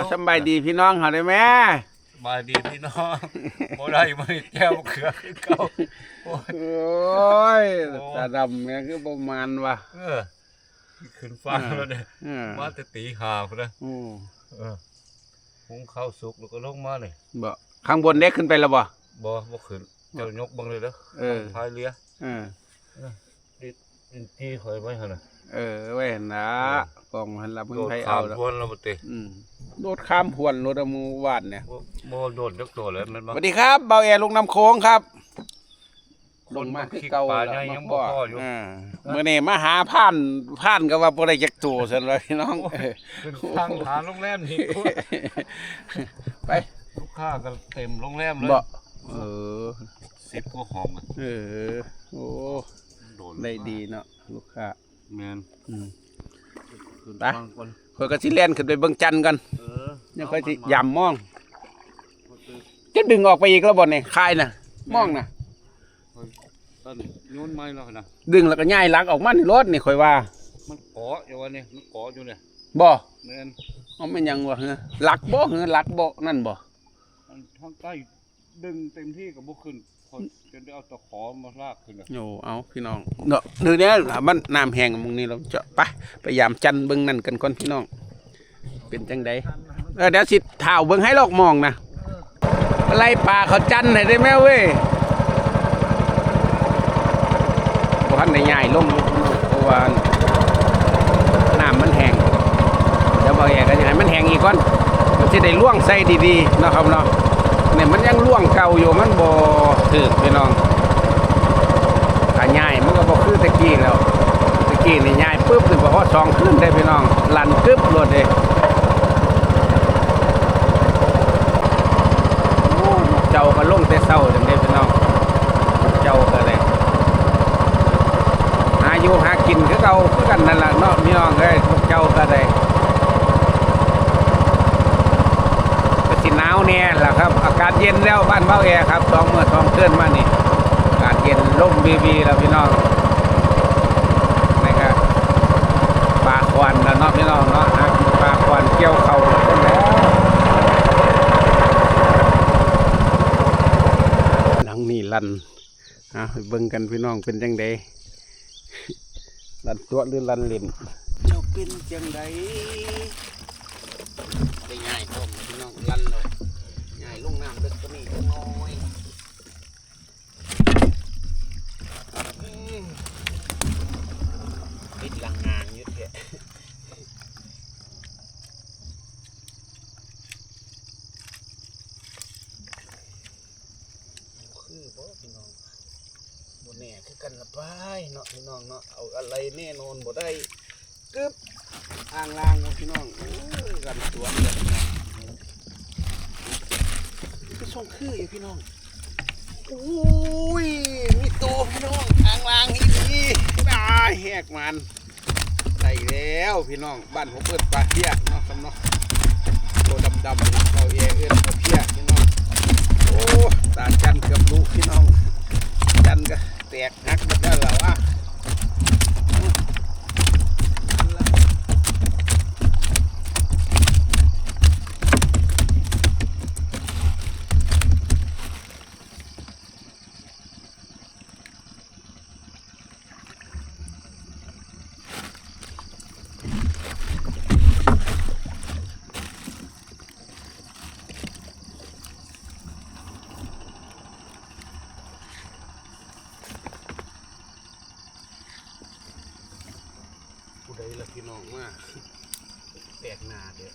เอาสำบายดีพี่น้องเขาได้ไหมบายดีพี่น้องบ่ได้มาแก้วเขือคือเก่าโอ้ยโอ้ยตาดำเนี่ยคือประมาณว่ะเออขึ้นฟังแล้วเนี่ยเออมาแต่ตีหาพุ่นนะอืมเออหุงข้าวสุกแล้วก็ลงมาเลยบ่ข้างบนเด็กขึ้นไปแล้วบ่บ่บ่ขึ้นเจ้ายกเบังเลยเด้อเออพายเรือเออ ดินจี้ข่อยไว้หั่นน่ะ เออไว้เห็นนะกองหันละมึงโดดไปข้าเอามแล้วพวนแล้วบ่ติอืมโดดข้ามพวนรถเอามือวาดเนี่ยบ่บ่โดดจักตัวเลยแมันสบ่วัสดีครับเบาแอร์ลงน้ำโค้งครับคนลงมามาคือคิกเก่าปลาแล้วใหญ่มายังพ่บ่อพออยู่อ่ามื้อนี้มาหาผ่านผ่านก็ว่าบ่ได้จักตัวซั่นเลยพี่น้องเออขึ้นทางหาโรงแรมนี่ไปลูกค้าก็เต็มโรงแรมเลยบ่เออ 10กว่าห้องอะเออโอ้โดนได้ดีเนาะลูกค้า แม่นอืม ขึ้นไป ฟังก่อนเพิ่นก็สิเล่นขึ้นไปเบิ่งจันทร์กันเออยังค่อยสิย่ำมองจะดึงออกไปอีกแล้วบ่เนี่ยคายน่ะมองน่ะ ตอนนี้โยนไม้แล้วนะดึงแล้วก็ย้ายหลักออกมาในรถนี่ค่อยว่ามันเกาะอยู่วะนี่มันเกาะอยู่เนี่ยบ่แม่นเอาแม่นหยังวะเฮ้อหลักบ่เฮ้อหลักบ่นั่นบ่มันทางใต้ดึงเต็มที่กับบุขึ้น พอจนได้เอาตะขอมาลากขึ้นเลยโอ้เอาพี่น้องเนาะเดี๋ยวนี้มันน้ำแห้งมึงนี่เราจะไปพยายามจันทร์เบิ่งนั่นกันก่อนพี่น้อง เป็นจังไดเออเดี๋ยวสิถ่าวเบิ่งให้ลอกมองนะอะไล่ปลาเขาจันทร์ให้ได้แม่เว้ยบ่ทันได้ย้ายลงเพราะว่าน้ำมันแห้งเดี๋ยวบ่แย่ก็จะให้มันแห้งอีกก่อนมันสิได้ล่วงใส่ดีๆนะครับเนาะ ยมันยังล่วงเก่าอยู่มันบ่ถึกพี่น้องถ้าง่ายมันก็บอกคือตะกี้แล้วตะกี้นี่ง่ายปุ๊บนี่บอกว่าสองขึ้นได้พี่น้องลันกึบรถเลยโอ้เจ้าก็ลงแต่เศร้าจังได้พี่น้องเจ้าก็ได้หาอยู่หากินคือเก่าคือกันนั่นแหละเนาะพี่น้องเอ้ยพวกเจ้าก็ได้ก็สิหนาว แน่แหละครับ อากาศเย็นแล้วบ้านเบ้าแอครับสองเมื่อสองเกินมานี่อากาศเย็นร่มบีบีแล้วพี่น้องนี่ครับปลาควันแล้วเนาะพี่น้องเนาะหากินปลาควันเกี่ยวเขาต้นแล้วหลังนี่ลันอะไปเบิ่งกันพี่น้องเป็นจังไดลันตัวหรือลันเล่นเจ้าเป็นจังไดได้ง่ายต้มพี่น้องลันเลยง่ายลงน้ำเล็กก็นี่จังน้อย ปิดลังงานอยุดเถอะคือบ่พี่น้องบ่แน่ คือกันละไปเนาะพี่น้องเนาะเอาอะไรแน่นอนบ่ได้กึบอ่างล่างพี่น้องโอ้ยกันตัวเดียวพี่น้องคือส่งคืออยู่พี่น้องโอ้ยมีตัวพี่น้องอ่างล่างนี่ดีได้แหกมันได้แล้วพี่น้องบ้านผมเอิ้นปลาเพียเนาะครับเนาะตัวดำๆเราเอเอิ้นปลาเพียพี่น้องโอ้ตาจันเกือบรู้พี่น้องจันก็แตกหักหมดแล้วเหรอวะผู้ใดล่ะพี่น้องมาแปลกหน้าเด้อ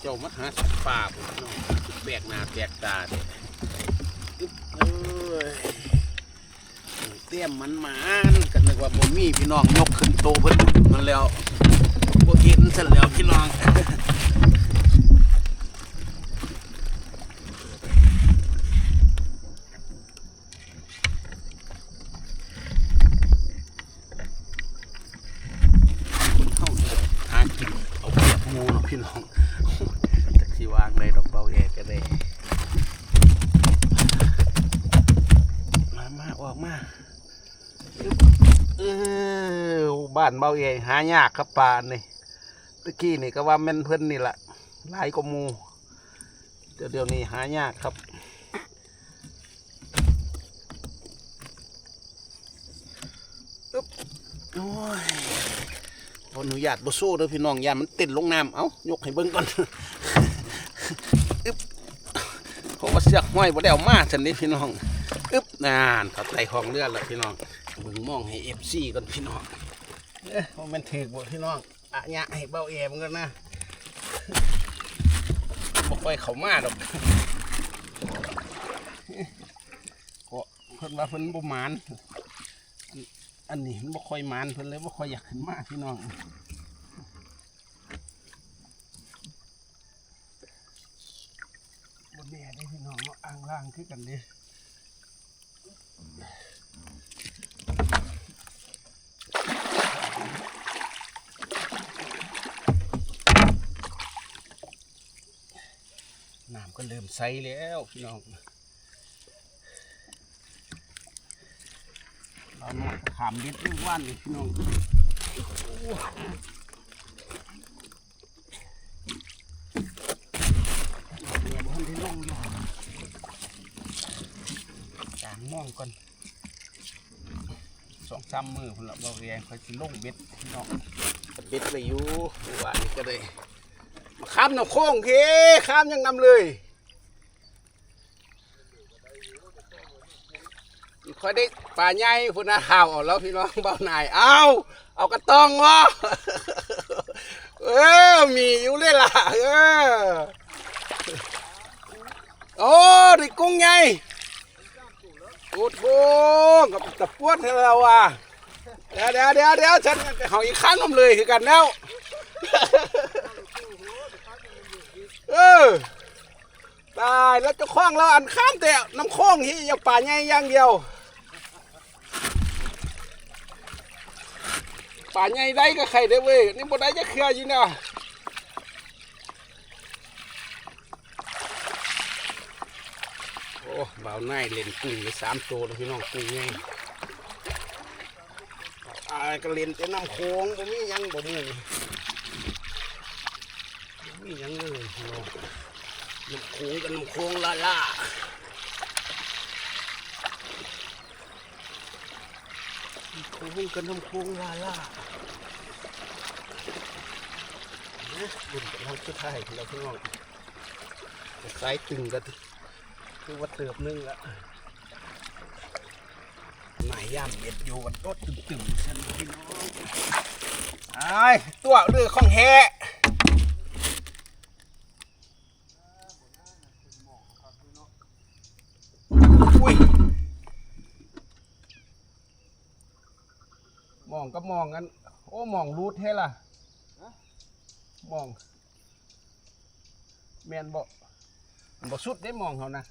เจ้ามาหาสัตว์ป่าผมพี่น้องแปลก หน้าแปลกตาเด้ออึ๊บเอ้ยเตี้ยมมันมานกันนึกว่าบ่มีพี่น้องยกขึ้นโตเพิ่นมันแล้วบ่เห็นซะแล้วพี่น้อง คนเข้าหากินเอาเปรียบหมูเนาะพี่น้อง จากที่วางเลยดอกเบาแอก็ได้มามาออกมาเออบ้านเบาแอหายากครับปลานี่ตะกี้นี่ก็ว่าแม่นเพิ่นนี่แหละหลายกว่ามูเดี๋ยวเดี๋ยวนี้หายากครับอึ๊บโอ้ยขออนุญาตบ่สู้เด้อพี่น้องยานมันติดลงน้ำเอ้ายกให้เบิ่งก่อนอึ๊บเพราะว่าเสือกห้อยบ่ได้เอามาซั่นนี่พี่น้องอึ๊บนานเขาไต่ห้องเรือแล้วพี่น้องเบิ่งมองให้ FC ก่อนพี่น้อง เอ๊ะมันถือบ่พี่น้องอะยะให้เบาแอมกันนะบ่ค่อยเขามาดอกก็เพิ่นว่าเพิ่นบ่มาน อันอันนี้มันบ่ค่อยมานเพิ่นเลยบ่ค่อยอยากขึ้นมาพี่น้องบ่แน่เด้พี่น้องเนาะอ่างล่างคือกันเด้ น้ำก็ เริ่มใสแล้วพี่น้องเรามาขามเบ็ดลูกว่านเลยพี่น้องเนี่ยบ้านที่ลงอยู่จางม่องก่อนสองสามมือพุ่นละเราเรียนคอยสิลงเบ็ดพี่น้องเบ็ดไปอยู่ว่านี่ก็เลยข้ามน้ำโค้งเคข้ามยังนำเลย คอยได้ป่าใหญ่พุ่นนะข่าวเอาแล้วพี่น้องเบาหน่ายเอาเอากระตองวะเออมีอยู่เลยล่ะเออโอ้ด้กุ้งใหญ่กูดบุงกับตะปวดให้เราอะเดี๋ยวเดี๋ยวเดี๋ยวเดี๋ยวฉันเอาอีกข้างน้ำเลยคือกันแล้วเออ ตายแล้วเจะคล้องเราอันข้ามแต่น้ำโค้งที่ยังป่าใหญ่อย่างเดียว ป่าใหญ่ได้ก็ใครได้เว้ยนี่บ่ได้จะเคลียร์อยู่นะโอ้บ่าวน่ายเล่นกุ้งไปสามตัวแล้วพี่น้องกุ้งไงอายก็เล่นแต่น้ำโค้งบ่มียังบ่มีนี่มียังเลยพี่น้อง น้ำโค้งกับน้ำโค้งละล่าน้ำโค้งกับน้ำโค้งละล่าเนี่ยบุญกับเราชุดไทยเราพี่น้องสายตึงกันคือว่าเติบนึงละหมายย่ำเบ็ดอยู่วันรถตึมๆฉันพี่น้องไอ้ตัวเรือของแฮ อุ้ยมอง ก็มองกันโอ้มองรูดเท่ล่ะมอง แมนบอกบอกสุดได้มองเขานะ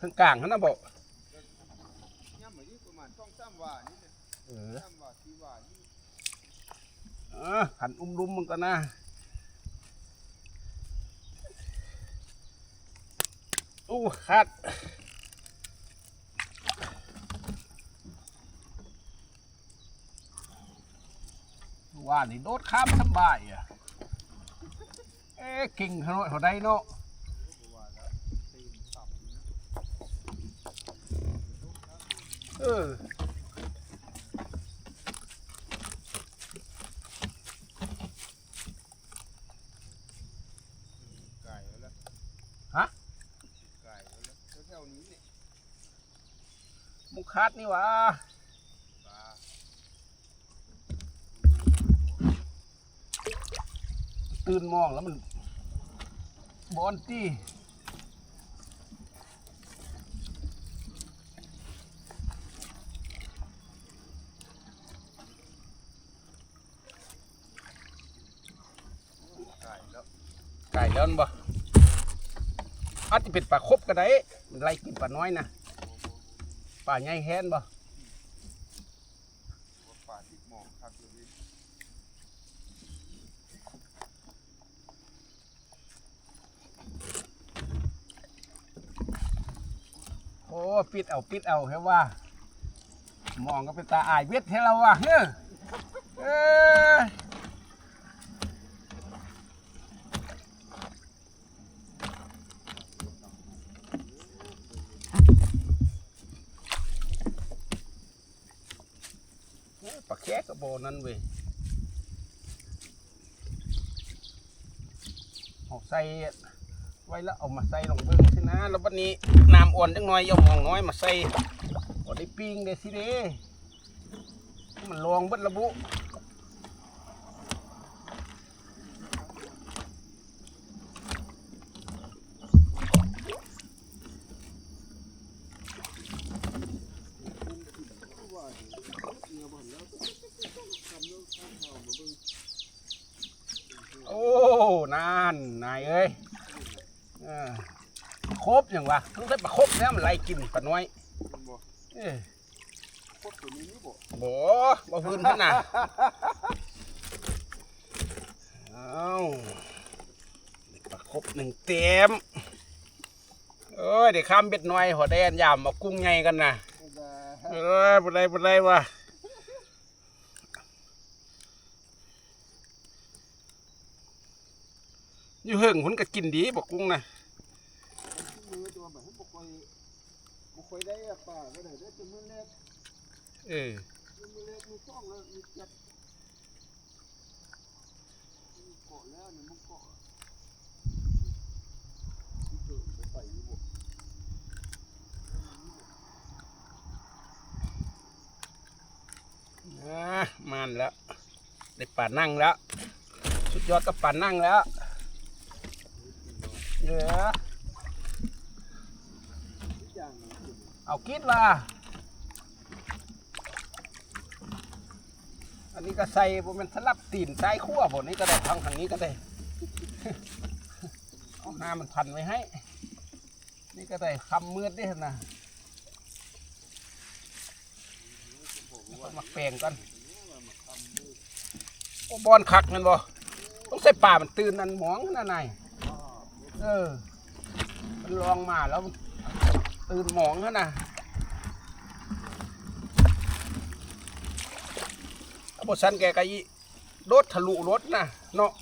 ข้างกลางเขานะบอกเหมือนนี้ประมาณสองสามว่านี่นะเออสามว่าสี่ว่านี่เออขันอุ้มรุมมึงกันนะอู้ขาด ว่านี่โดดข้ามสบายอะเอ๊ะเก่งเขาหน่อยเขาได้เนาะเออไก่แล้วล่ะฮะไก่แล้วล่ะแถวๆนี้เนี่ยมุกคัดนี่หวะ ปลา ตื่นมองแล้วมันบอนตี้ไก่แล้วไก่แล้วนั่นบ่อาจจะเป็นปลาคบก็ได้มันไล่กินปลาน้อยนะปลาใหญ่แฮนบ่ ว่าปลาที่มองครับอยู่นี่ โอ้ ปิดเอาปิดเอาแค่ว่า มองก็เป็นตาอายเวทให้เราว่ะเฮ้อเอ้ยเอ้ยปลาแค่กระโบนั่นเว้ยเอาใส่ ไว้แล้วเอามาใส่ลงเบิ้งสินะ แล้ววันนี้น้ำอ่อนจังหน่อยเอาหมองน้อยมาใส่ก็ได้ปิ้งได้สิเด้มันลองเบิดระบุ โอ้นานนายเอ้ยเออครบ อย่างวะต้องใช้ปลาครบแล้วมันไล่กินปลาน้อยบ่เอ้ยพวกตัวนี้นี่บ่บ่บ่พื้นพันน่ะเอาปลาครบหนึ่งเต็มเอ้ยเดี๋ยวข้ามเบ็ดน้อยหัวแดนยามมากุ้งไงกันนะเอ้ยบ่ได้บ่ได้วะอยู่เฮิงหุ่นก็กินดีบอกกุ้งนะ มือตัวแบบบ่ค่อย บ่ค่อยได้อะป่าบ่ได้ได้แต่มื้อแรกเออมื้อแรกมีซ่องแล้วมีจับมีเกาะแล้วนี่มันเกาะมีเกิดไปใส่อยู่บ่อะมันแล้วได้ป่านั่งแล้ว สุดยอดก็ป่านั่งแล้วเหลืออย่างนึง เอากิดล่ะอันนี้ก็ใส่บ่แมันสลับตีนซ้ขั้วผมนี่ก็ได้ทางทางนี้ก็ได้เอาหน้ามันพันไว้ให้ นี่ก็ได้คำมืดด้วยนะมาแปลงก่อนโอ้บอนคักแมันบ่ต้องใส่ป่ามันตื่นนั่นหมองนั่นนายเออ มันลองมาแล้ว ตื่นหมองนั่นน่ะถ้าบทสันแกก็ยีรถทะลุรถนะเนาะ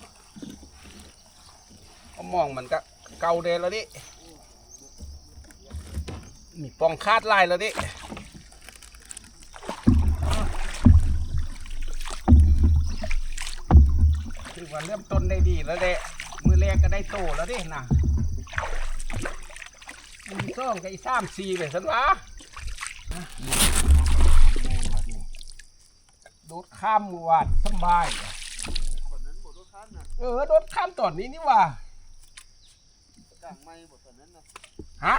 เอามองมันก็เก่าเดนแล้วดิมีปองคาดลายแล้วดิถือว่าเริ่มต้นได้ดีแล้วเด้มือแรกก็ได้โตแล้วดินะ มีสองกับอีสามสี่ไปสันวะโดดข้ามหวานสบายคนนั้นบ่รถคันน่ะเออโดดข้ามตอนนี้นี่ว่าด่างไม้บ่ตอนนั้นนะฮะ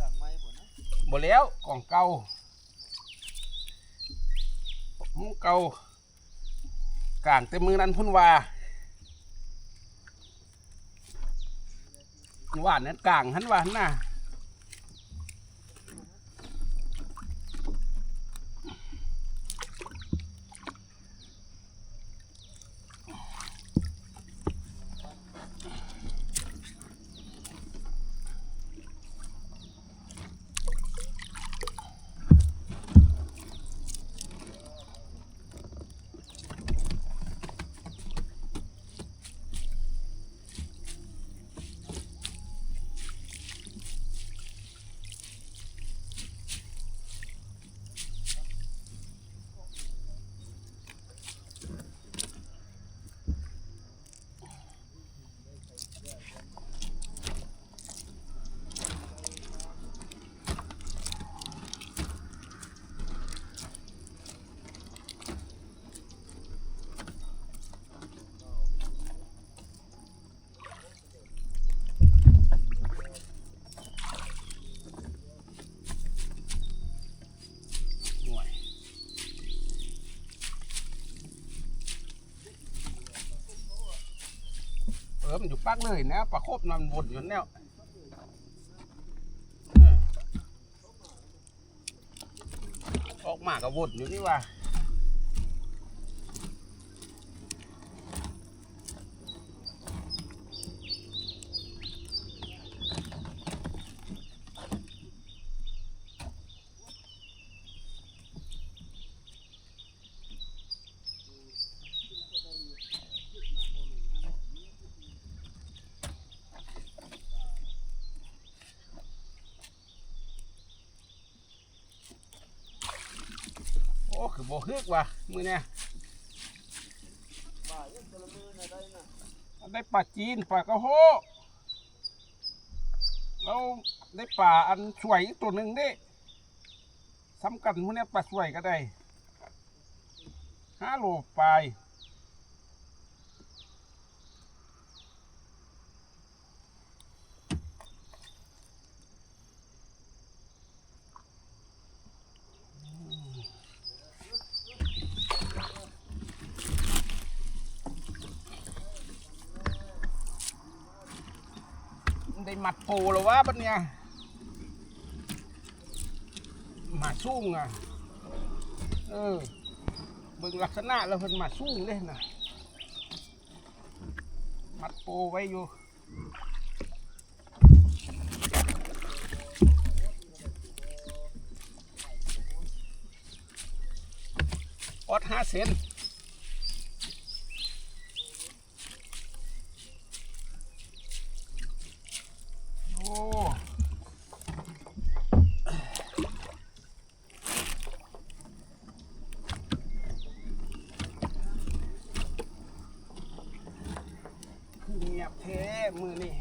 ด่างไม้บ่นะบ่แล้วกล่องเก่าหมุ้งเก่ากลางเต็มมือนั้นพุ่นว่าว่านนั้นกลางหันว่าหันน่ะ มอยู่ปักเลยนะปลาโคบนอนบนอยู่แนวออออกมาก็วนอยู่นี่ว่า บ่ฮึกว่ะมือเนี้ยได้ปลาจีนปลากระโหเราได้ปลาอันสวยอีกตัวหนึ่งด้ซ้ำกันมื้อเนี้ยปลาสวยก็ได้ห้าโลปลาย ได้หมัดโปแล้ววะบัดเนี่ยหมาสูงอะเออเบิ่งลักษณะแล้วเพิ่นหมาสูงเลยนะมัดโปไว้อยู่ออดห้าเซน โอ้คือเงียบแท้มือนี่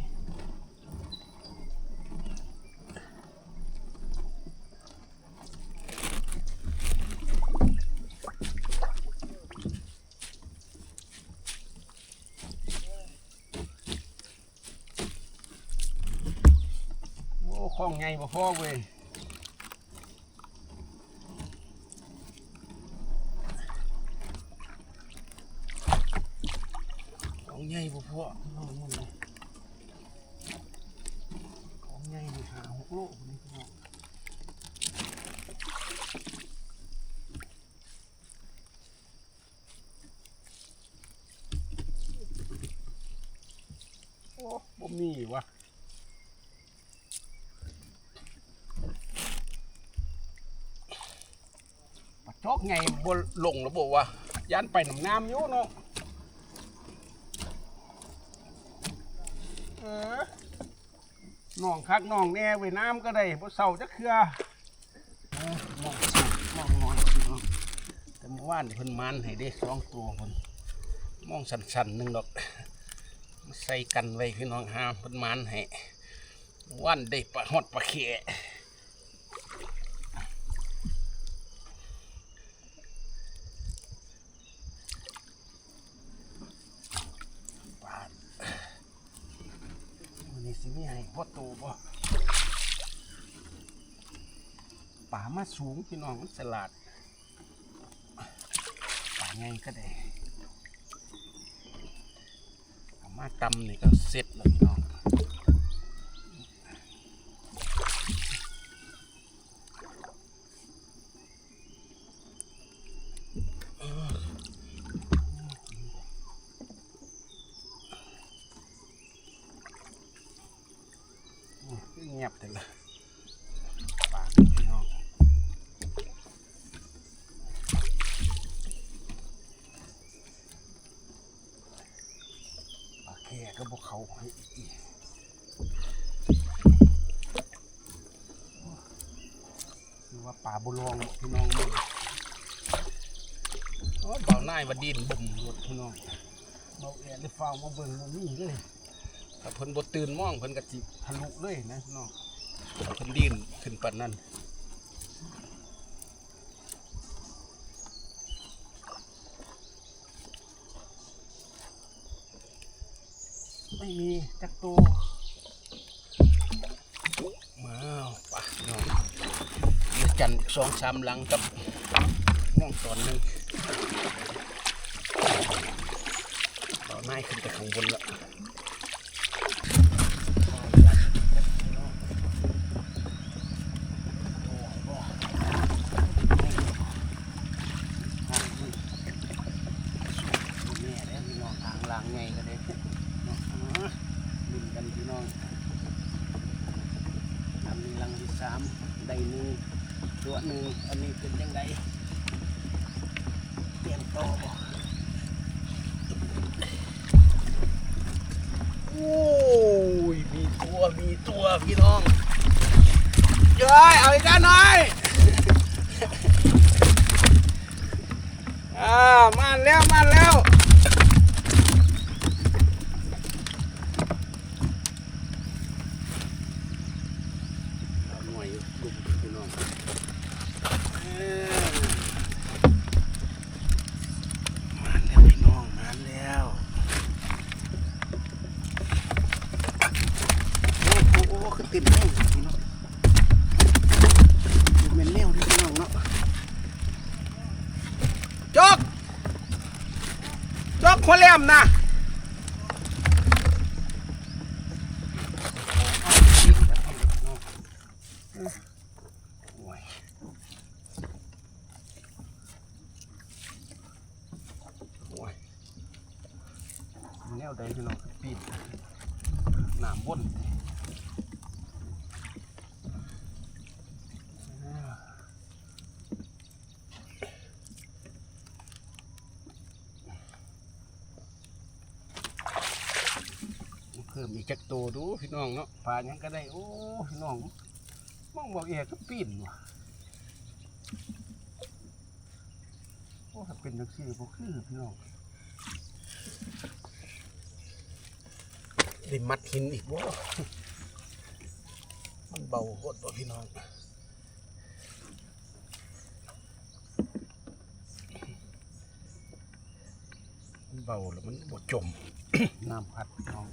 โอ้องไงบ่พ่อเว้ยของใหญ่บ่พ่อพี่น้องมึงยของใหญ่นี่หาหกโลนี่พี่น้องโอ้บ่มีวะ ปะจ อกไงบนลงแล้วบอกว่ายันไปหน้ำน้ำอยู่เนาะเออน้องคักน้องแน่เวยน้ำก็ได้เพราะเสาจะเครือเออมองสูงมองนอนสิเนาะแต่เมื่อวานเพิ่นมันให้ได้สองตัวเพิ่นมองสันๆหนึ่งดอกใส่กันไว้พี่น้องห้ามเพิ่นมันให้วันได้ปลาฮอดปลาเขะ ปาดวันนี้สิมีให้พ่อโตบ่ป่ามา สูงพี่น้องมันสลัดป่าไงก็ได้ามาตำนี่ก็เสร็จแล้วพี่น้องเงียบแต่ละป่าพี่น้องป่าแค่ก็บอกเขาให้อีกคือว่าป่า บุรองพี่น้องมึงโอ้เบาหน้ายว่าดินบุ่มหมดพี่น้องเบาแอนได้ฟังมาเบิ่งมานี่เลยถ้าเพิ่นบ่ตื่นมองเพิ่นก็จิทะลุเลยนะพี่น้องถ้าเพิ่นดินขึ้นปานนั้นไม่มีจักตัวมาเอาไปน้อง จันทร์สองสามหลังกับม่องตอนหนึ่งเราหน้ขึ้นไปข้างบนแล้วแม่แล้วนองทางหลังไงก็ได้เนาะอ่าลุ้นกันพี่น้องอันนี้ลังที่สามได้หนึ่ง ตัวหนึ่งอันนี้เป็นยังไงเตรียมโตวบ่โอ้ยมีตัวมีตัวพี่น้องเย้ยเอาอีกแล้วหน่อย มาแล้วมาแล้วเอาหน่วยลุมพี่น้องเอ้ยมาแล้วพี่น้องมาแล้วโอ้โห เต็มแน่พี่น้องดูแม่นแนวดิพี่น้องเนาะจกจกหัวแหลมนะโอ้ยโอ้ยแนวใดพี่น้องปีนหนามบน เพิ่มอีกจักโตวดูพี่น้องเนาะปลายังก็ได้โอ้พี่น้องมองบอกเอกก็ปีนว่ะโอ้ถ้าเป็นจังซี่บ่คือพี่น้องได้มัดหินอีกบ่มันเบาโคตรบ่พี่น้องมันเบาแล้วมันบ่จม น้ำพัดพี่น้อง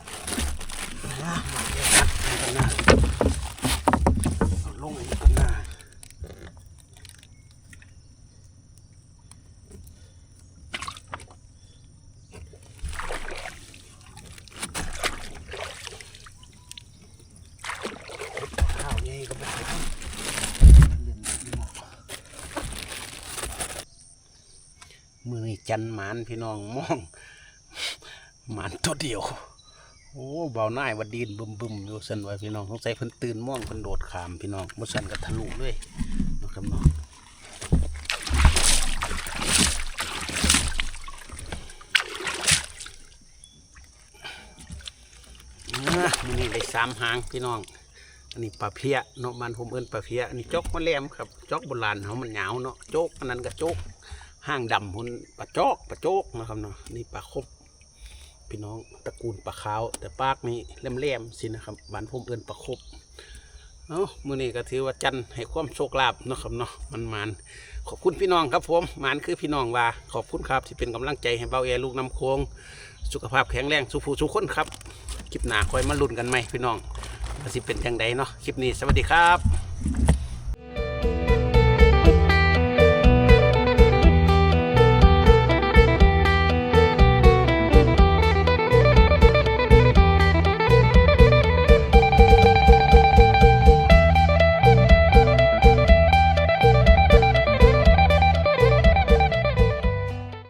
มือนี้จันหมานพี่น้องมองหมานตัวเดียว โอ้เบาหน้ายวัดดีนบึมบึมอยู่สันไว้พี่น้องสงสัยเพิ่นตื่นม่วงเพิ่นโดดขามพี่น้องบ่สันก็ทะลุเลยนะครับน้องอะมื้อนี้ได้สามหางพี่น้อง อันนี้ปลาเพียเนาะมันผมเอิ้นปลาเพียอันนี้จกมะแหลมครับจกโบราณเขามันหยาวเนาะโจกอันนั้นก็โจกห้างดำหุ่นปลาจอกปลาโจกนะครับเนาะนี่ปลาคบ พี่น้องตระกูลปลาขาว แต่ปากนี้เล่มๆสินะครับบ้านผมเอิ้นปลาคบเอ้ามื้อนี้ก็ถือว่าจันทร์ให้ความโชคลาภนะครับเนาะมันมานขอบคุณพี่น้องครับผมมานคือพี่น้องว่าขอบคุณครับที่เป็นกำลังใจให้เบาแอลูกน้ำโค้งสุขภาพแข็งแรงสุขสุขคนครับคลิปหน้าคอยมาลุ้นกันไหมพี่น้องว่าสิเป็นจังใดเนาะคลิปนี้สวัสดีครับ